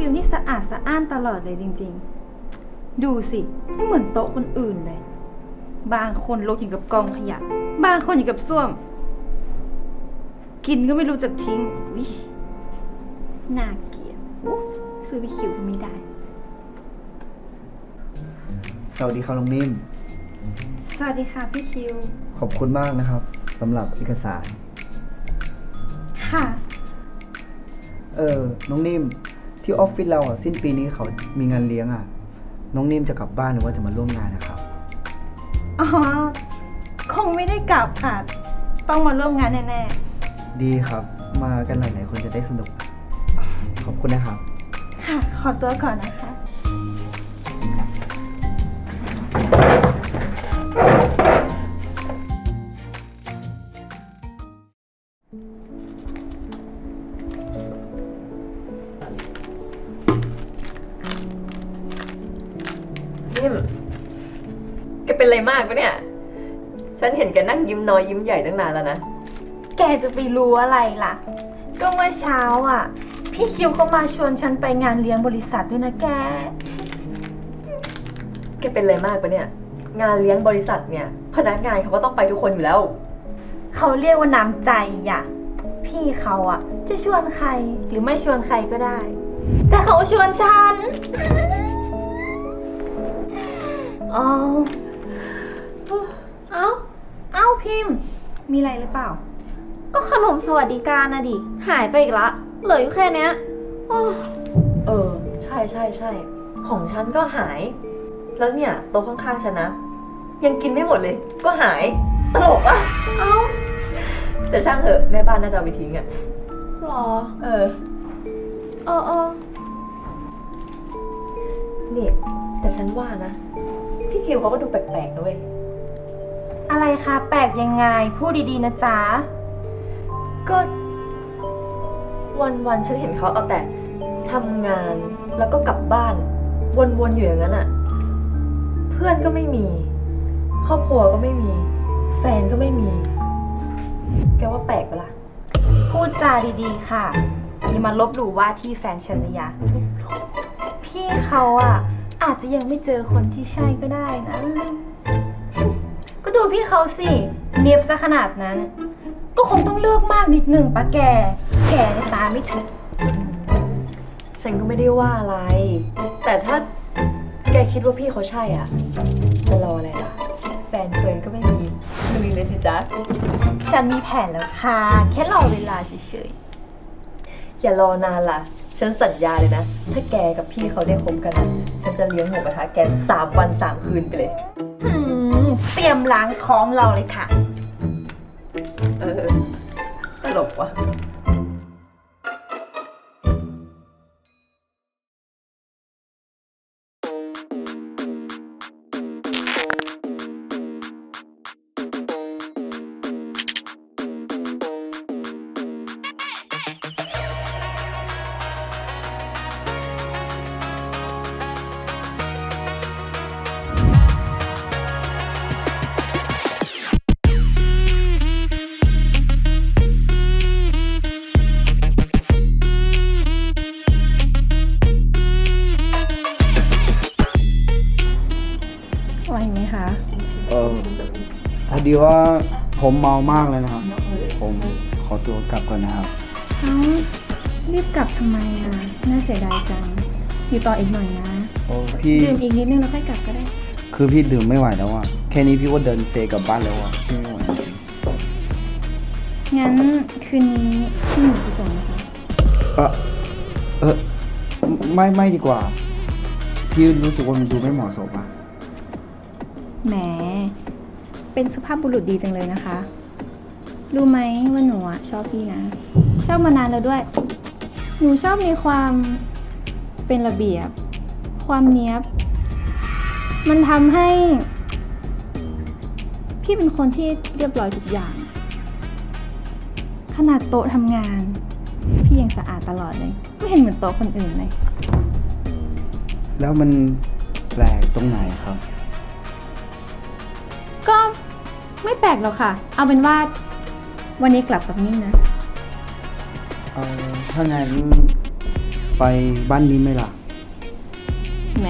พี่คิวนี่สะอาดสะอ้านตลอดเลยจริงๆ ดูสิไม่เหมือนโต๊ะคนอื่นเลย บางคนลกอย่างกับกองขยะ บางคนอย่างกับส้วม กินก็ไม่รู้จักทิ้งวิน่าเกลียดอุ๊ยสู้พี่คิวก็ไม่ได้ สวัสดีครับน้องนิ่ม สวัสดีค่ะพี่คิว ขอบคุณมากนะครับสำหรับเอกสาร ค่ะ เออ น้องนิ่ม ที่ออฟฟิศเราอะสิ้นปีนี้เขามีงานเลี้ยงอะ น้องนิ่มจะกลับบ้านหรือว่าจะมาร่วมงานนะครับ อ๋อ คงไม่ได้กลับค่ะ ต้องมาร่วมงานแน่ดีครับ มากันหลายๆคนจะได้สนุก ขอบคุณนะครับ ๆ ค่ะ ขอตัวก่อนนะคะ อะไรมากปะเนี่ย ฉันเห็นแกนั่งยิ้มน้อยยิ้มใหญ่ตั้งนานแล้วนะ แกจะไปรู้อะไรล่ะ ก็เมื่อเช้าอะ พี่คิวเขามาชวนฉันไปงานเลี้ยงบริษัทด้วยนะแก แกเป็นอะไรมากปะเนี่ย งานเลี้ยงบริษัทเนี่ย พนักงานเขาก็ต้องไปทุกคนอยู่แล้ว เขาเรียกว่าน้ำใจอะ พี่เขาอะ จะชวนใครหรือไม่ชวนใครก็ได้ แต่เขาชวนฉัน อ๋อเอ้าเอ้าพิมพ์ มีอะไรหรือเปล่า ก็ขนมสวัสดิการนะดิ หายไปอีกละ เหลืออยู่แค่เนี้ยโอ้เออ ใช่ใช่ใช่ของฉันก็หาย แล้วเนี่ยโต๊ะข้างๆฉันนะ ยังกินไม่หมดเลย ก็หายตลกอะเอ้าแต่ช่างเถอะแม่บ้านน่าจะเอาไปทิ้งอะหรอ เออเออเออนี่แต่ฉันว่านะ พี่คิวเขาก็ดูแปลกๆด้วย อะไรคะแปลกยังไง พูดดีๆนะจ๊ะ ก็ วันวันๆฉันเห็นเขาเอาแต่ทำงานแล้วก็กลับบ้าน วนๆอยู่อย่างนั้นอะเพื่อนก็ไม่มี ครอบครัวก็ไม่มี แฟนก็ไม่มี แกว่าแปลกปะล่ะ พูดจาดีๆค่ะ อย่ามาลบหลู่ว่าที่แฟนฉันนะยะ พี่เขาอะ อาจจะยังไม่เจอคนที่ใช่ก็ได้นะ ก็ดูพี่เขาสิเนียบซะขนาดนั้น ก็คงต้องเลือกมากนิดหนึ่งปะแก แกในตาไม่ถึงฉันก็ไม่ได้ว่าอะไร แต่ถ้าแกคิดว่าพี่เขาใช่อะ จะรออะไรล่ะ แฟนเฟิร์นก็ไม่มีลุยเลยสิจ๊ะ ฉันมีแผนแล้วค่ะ แค่รอเวลาเฉยอย่ารอนานล่ะ ฉันสัญญาเลยนะ ถ้าแกกับพี่เขาได้คบกันนะฉันจะเลี้ยงหมูกระทะแกสามวันสามคืนไปเลยๆหืมเต รียมล้างท้องเราเลยค่ะ เออ ตลกว่ะ พอดีว่าผมเมามากเลยนะครับ ผมขอตัวกลับก่อนนะครับ เอ้ารีบกลับทำไมอะ น่าเสียดายจัง อยู่ต่ออีกหน่อยนะโอ้พี่ดื่มอีกนิดนึงแล้วค่อยกลับก็ได้ คือพี่ดื่มไม่ไหวแล้วอะแค่นี้พี่ว่าเดินเซกลับบ้านแล้วอะพี่ไม่ไหวจริงงั้นคืนนี้พี่หนูดีกว่านะคะ ๆเออเออไม่ไม่ดีกว่า พี่รู้สึกว่ามันดูไม่เหมาะสมอะ แหม เป็นสุภาพบุรุษดีจังเลยนะคะ รู้ไหมว่าหนูอะชอบพี่นะ ชอบมานานแล้วด้วย หนูชอบในความเป็นระเบียบ ความเนี้ยบ มันทำให้ พี่เป็นคนที่เรียบร้อยทุกอย่าง ขนาดโต๊ะทำงาน พี่ยังสะอาดตลอดเลย ไม่เห็นเหมือนโต๊ะคนอื่นเลย แล้วมันแปลกตรงไหนครับ ก็ ไม่แปลกหรอกค่ะ เอาเป็นว่า วันนี้กลับกับนิ่มนะ เออถ้างั้นไปบ้านนี้ไหมล่ะ แหม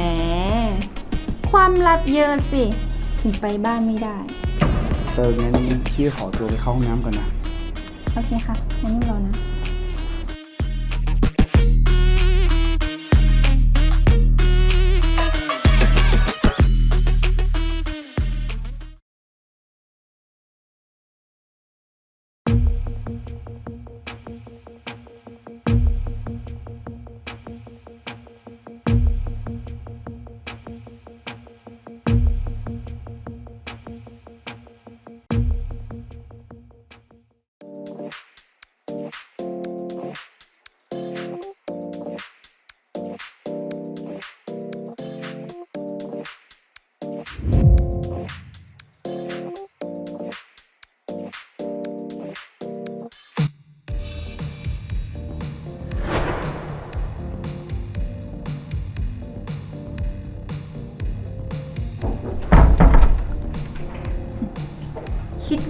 ความลับเยอะสิ ถึงไปบ้านไม่ได้ เอองั้นพี่ขอตัวไปเข้าห้องน้ำก่อนนะ โอเคค่ะงั้นนี่รอนะ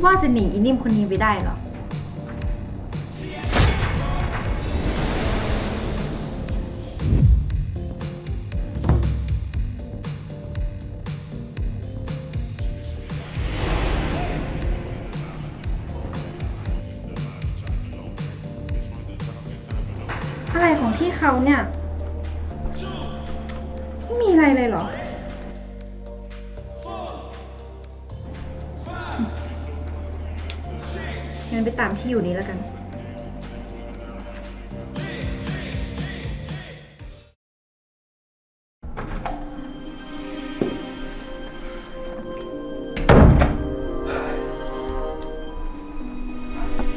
ว่าจะหนีอีนิ่มคนนี้ไปได้เหรอ อะไรของพี่เขาเนี่ย ไม่มีอะไรเลยเหรอ งั้นไปตามที่อยู่นี้แล้วกัน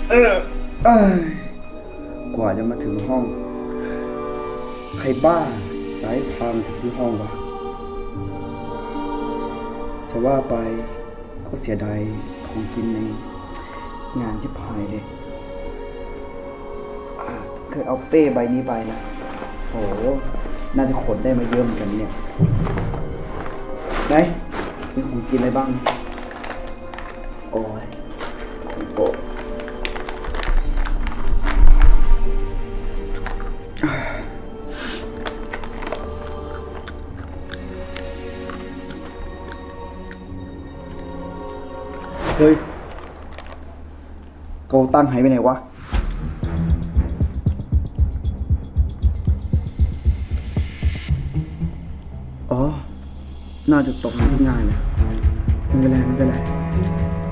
เออเอ้ยกว่าจะมาถึงห้อง ใครบ้าจะให้พามาถึงที่ห้องวะจะว่าไปก็เสียดายของกินใน งานที่พายเลยอ่าถ้าเคยเอาเป้ใบนี้ไปนะโห น่าจะขนได้มาเยอะเหมือนกันเนี่ย ไหนมีของกินอะไรบ้าง โอ้ยโอ้เฮ้ย โกตั้งหายไปไหนวะ อ๋อ น่าจะตกที่งานนะไม่เป็นไรไม่เป็นไร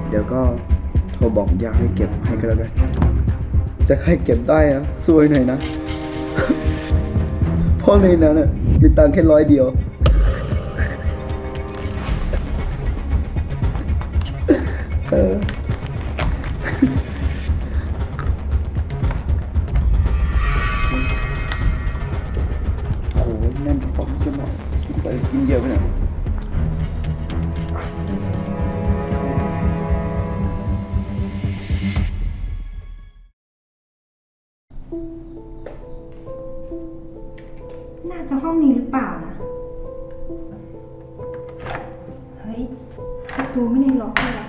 เดี๋ยวก็โทรบอกยาให้เก็บให้ก็แล้วกันแต่ใครเก็บได้อะซวยหน่อยนะ เพราะในนั้นน่ะมีตังค์แค่ร้อยเดียว ประตูไม่ได้ล็อกเลยอะ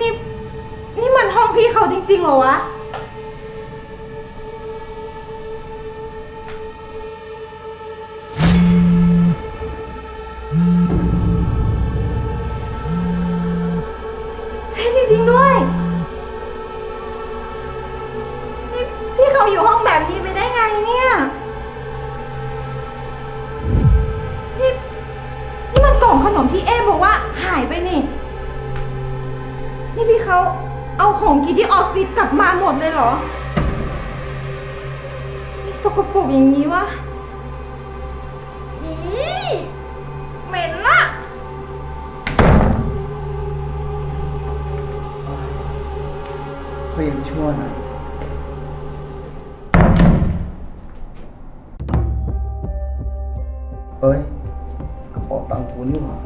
นี่ นี่มันห้องพี่เขาจริงๆเหรอวะ นี่พี่เขาเอาของกินที่ออฟฟิศกลับมาหมดเลยเหรอนี่สกปรกอย่างนี้วะอีเหม็นน่ะก็ยังชั่วหน่อยเอ้ยกระเป๋าตังค์กูนี่หว่า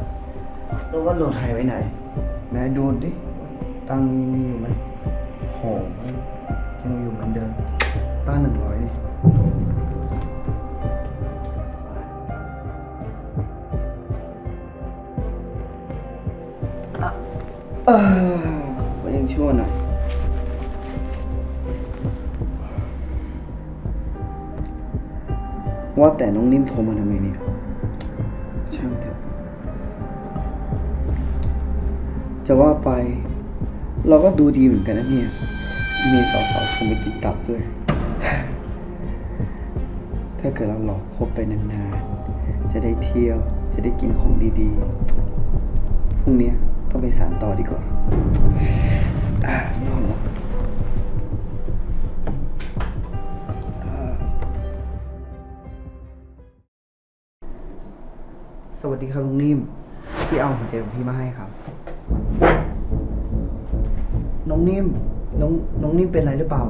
แล้วว่าโหลดหายไปไหน ไหนดูดิ ตังมีอยู่ไหมโหยังอยู่เหมือนเดิมต้าหนึ่งร้อยเออก็ยังชั่วหน่อยว่าแต่น้องนิ่มโทรมาทำไมเนี่ย ช่างเถอะจะว่าไป เราก็ดูดีเหมือนกันนะเนี่ย มีสาวๆชมไปติดตับด้วย ถ้าเกิดเราหลอกคบไปนานๆ จะได้เที่ยว จะได้กินของดีๆ พรุ่งนี้ต้องไปสารต่อดีกว่าอนอนแล้วอ่าสวัสดีครับลุงนิ่มพี่เอาหัวใจของพี่มาให้ครับ น้องนิ่ม น้องน้องนิ่มเป็นอะไรหรือเปล่า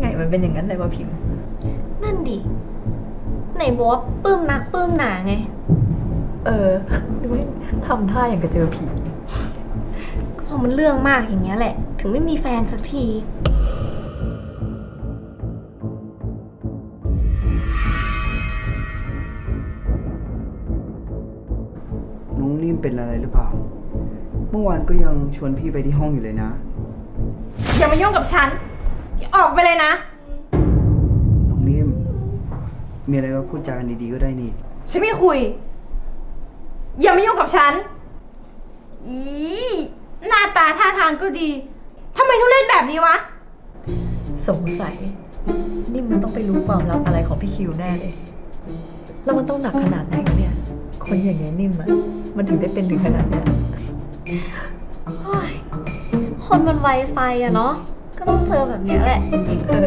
ไงมันเป็นอย่างนั้นเลยวะพิมพ์ นั่นดิ ไหนบอกว่าปลื้มนักปลื้มหนาไง เออดูให้ทำท่าอย่างกับเจอผี ก็พอมันเรื่องมากอย่างเงี้ยแหละ ถึงไม่มีแฟนสักที น้องนิ่มเป็นอะไรหรือเปล่า เมื่อวานก็ยังชวนพี่ไปที่ห้องอยู่เลยนะ อย่ามายุ่งกับฉัน ออกไปเลยนะ น้องนิ่ม มีอะไรก็พูดจากันดีๆก็ได้นี่ ฉันไม่คุย อย่ามายุ่งกับฉัน อีหน้าตาท่าทางก็ดี ทำไมทุเรศแบบนี้วะ สงสัยนิ่มมันต้องไปรู้ความลับอะไรของพี่คิวแน่เลย แล้วมันต้องหนักขนาดไหนวะเนี่ย คนอย่างเงี้ยนิ่มอะมันถึงได้เป็นถึงขนาดเนี้ย โอ้ยคนมันไวไฟอะเนาะ ก็ต้องเจอแบบเนี้ยแหละ เออ